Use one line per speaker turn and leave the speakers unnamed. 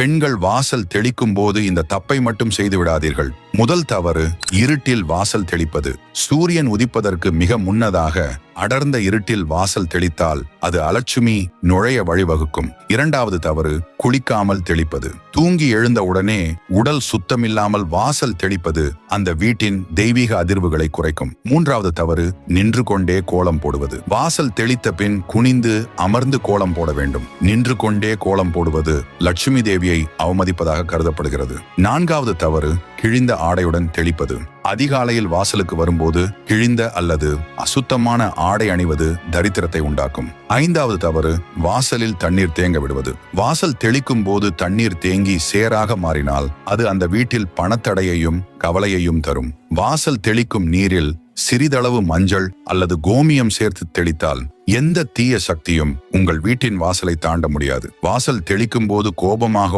பெண்கள் வாசல் தெளிக்கும் போது இந்த தப்பை மட்டும் செய்து விடாதீர்கள். முதல் தவறு இருட்டில் வாசல் தெளிப்பது. சூரியன் உதிப்பதற்கு மிக முன்னதாக அடர்ந்த இருட்டில் வாசல் தெளித்தால் அது அலட்சுமி நுழைய வழிவகுக்கும். இரண்டாவது தவறு குளிக்காமல் தெளிப்பது. தூங்கி எழுந்த உடனே உடல் சுத்தமில்லாமல் வாசல் தெளிப்பது அந்த வீட்டின் தெய்வீக அதிர்வுகளை குறைக்கும். மூன்றாவது தவறு நின்று கொண்டே கோலம் போடுவது. வாசல் தெளித்த பின் குனிந்து அமர்ந்து கோலம் போட வேண்டும். நின்று கொண்டே கோலம் போடுவது லட்சுமி தேவியை அவமதிப்பதாக கருதப்படுகிறது. நான்காவது தவறு கிழிந்த ஆடையுடன் தெளிப்பது. அதிகாலையில் வாசலுக்கு வரும்போது கிழிந்த அல்லது அசுத்தமான ஆடை அணிவது தரித்திரத்தை உண்டாக்கும். ஐந்தாவது தவறு வாசலில் தண்ணீர் தேங்க விடுவது. வாசல் தெளிக்கும் போது தண்ணீர் தேங்கி சேராக மாறினால் அது அந்த வீட்டில் பணத்தடையையும் கவலையையும் தரும். வாசல் தெளிக்கும் நீரில் சிறிதளவு மஞ்சள் அல்லது கோமியம் சேர்த்து தெளித்தால் எந்த தீய சக்தியும் உங்கள் வீட்டின் வாசலை தாண்ட முடியாது. வாசல் தெளிக்கும் போது கோபமாக